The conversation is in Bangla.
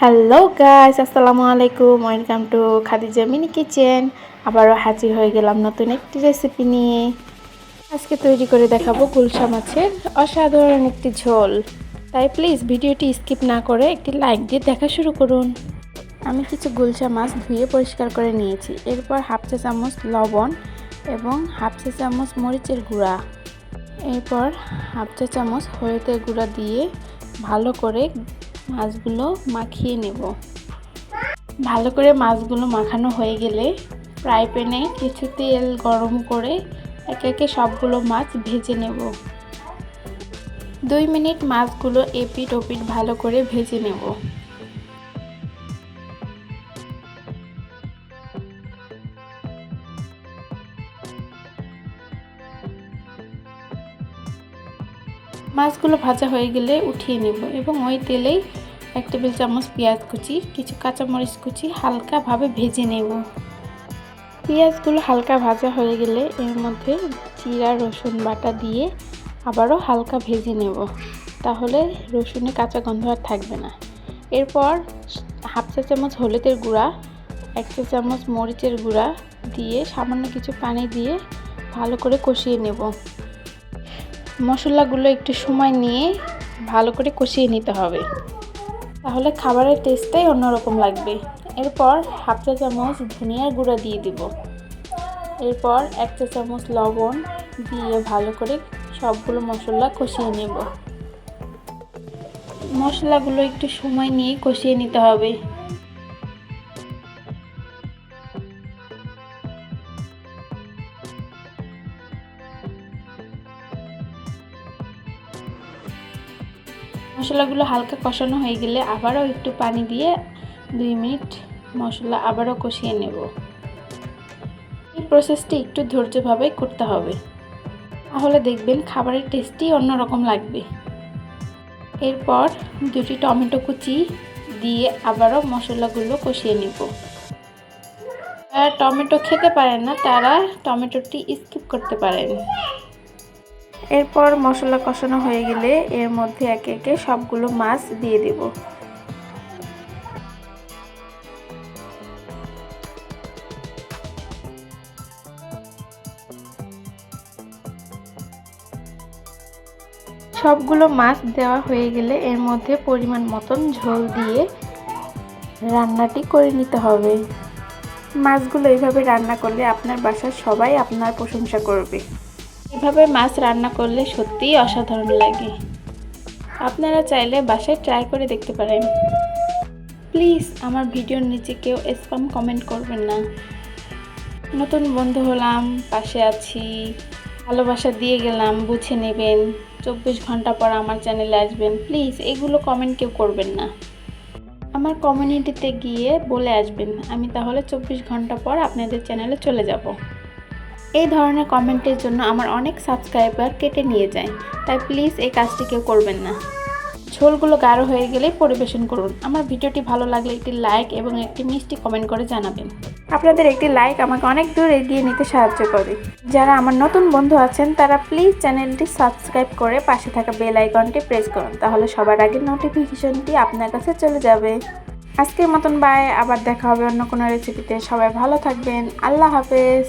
হ্যালো গাইস আসসালামু আলাইকুম welcome to Khadija mini kitchen আবারও হাজির হয়ে গেলাম নতুন একটি রেসিপি নিয়ে। আজকে তৈরি করে দেখাবো গুলশা মাছের অসাধারণ একটি ঝোল। তাই প্লিজ ভিডিওটি স্কিপ না করে একটি লাইক দিয়ে দেখা শুরু করুন। আমি কিছু গুলশা মাছ ধুয়ে পরিষ্কার করে নিয়েছি। এরপর হাফ চা চামচ লবণ এবং হাফ চা চামচ মরিচের গুঁড়া। এরপর হাফ চা চামচ হলুদের গুঁড়া দিয়ে ভালো করে মাছগুলো মাখিয়ে নেব। ভালো করে মাছগুলো মাখানো হয়ে গেলে ফ্রাই প্যানে কিছু তেল গরম করে একে একে সবগুলো মাছ ভেজে নেব। দুই মিনিট মাছগুলো এপিট ওপিট ভালো করে ভেজে নেব। মাছগুলো ভাজা হয়ে গেলে উঠিয়ে নেব এবং ওই তেলেই এক টেবিল চামচ পেঁয়াজ কুচি, কিছু কাঁচামরিচ কুচি হালকাভাবে ভেজে নেব। পেঁয়াজগুলো হালকা ভাজা হয়ে গেলে এর মধ্যে জিরা, রসুন বাটা দিয়ে আবারও হালকা ভেজে নেব। তাহলে রসুনে কাঁচা গন্ধ আর থাকবে না। এরপর হাফ চা চামচ হলুদের গুঁড়া, এক চা চামচ মরিচের গুঁড়া দিয়ে সামান্য কিছু পানি দিয়ে ভালো করে কষিয়ে নেব। মশলাগুলো একটু সময় নিয়ে ভালো করে কষিয়ে নিতে হবে। তাহলে খাবারের টেস্টটাই অন্যরকম লাগবে। এরপর হাফ চা চামচ ধনিয়ার গুঁড়া দিয়ে দিব। এরপর এক চা চামচ লবণ দিয়ে ভালো করে সবগুলো মশলা কষিয়ে নেব। মশলাগুলো একটু সময় নিয়ে কষিয়ে নিতে হবে। মশলাগুলো হালকা কষানো হয়ে গেলে আবারও একটু পানি দিয়ে দুই মিনিট মশলা আবারও কষিয়ে নেব। এই প্রসেসটি একটু ধৈর্যভাবে করতে হবে। তাহলে দেখবেন খাবারের টেস্টই অন্যরকম লাগবে। এরপর দুটি টমেটো কুচি দিয়ে আবারও মশলাগুলো কষিয়ে নেব। যারা টমেটো খেতে পারেন না, তারা টমেটোটি স্কিপ করতে পারেন। এরপর মশলা কষানো হয়ে গেলে এর মধ্যে একে একে সবগুলো মাছ দিয়ে দেব। সবগুলো মাছ দেওয়া হয়ে গেলে এর মধ্যে পরিমাণ মতন ঝোল দিয়ে রান্নাটি করে নিতে হবে। মাছগুলো এইভাবে রান্না করলে আপনার বাসার সবাই আপনার প্রশংসা করবে। এভাবে মাছ রান্না করলে সত্যিই অসাধারণ লাগে। আপনারা চাইলে বাসায় ট্রাই করে দেখতে পারেন। প্লিজ আমার ভিডিওর নিচে কেউ স্পাম কমেন্ট করবেন না। নতুন বন্ধু হলাম, পাশে আছি। ভালোবাসা দিয়ে গেলাম, বুঝে নেবেন। চব্বিশ ঘণ্টা পর আমার চ্যানেলে আসবেন। প্লিজ এগুলো কমেন্ট কেউ করবেন না। আমার কমিউনিটিতে গিয়ে বলে আসবেন, আমি তাহলে চব্বিশ ঘণ্টা পর আপনাদের চ্যানেলে চলে যাব। এই ধরনের কমেন্টের জন্য আমার অনেক সাবস্ক্রাইবার কেটে নিয়ে যায়। তাই প্লিজ এই কাজটি কেউ করবেন না। ঝোলগুলো গাঢ় হয়ে গেলেই পরিবেশন করুন। আমার ভিডিওটি ভালো লাগলে একটি লাইক এবং একটি মিষ্টি কমেন্ট করে জানাবেন। আপনাদের একটি লাইক আমাকে অনেক দূর এগিয়ে নিতে সাহায্য করে। যারা আমার নতুন বন্ধু আছেন, তারা প্লিজ চ্যানেলটি সাবস্ক্রাইব করে পাশে থাকা বেল আইকনটি প্রেস করুন। তাহলে সবার আগে নোটিফিকেশনটি আপনার কাছে চলে যাবে। আজকের মতন বাই আবার দেখা হবে অন্য কোনো রেসিপিতে সবাই ভালো থাকবেন। আল্লাহ হাফেজ।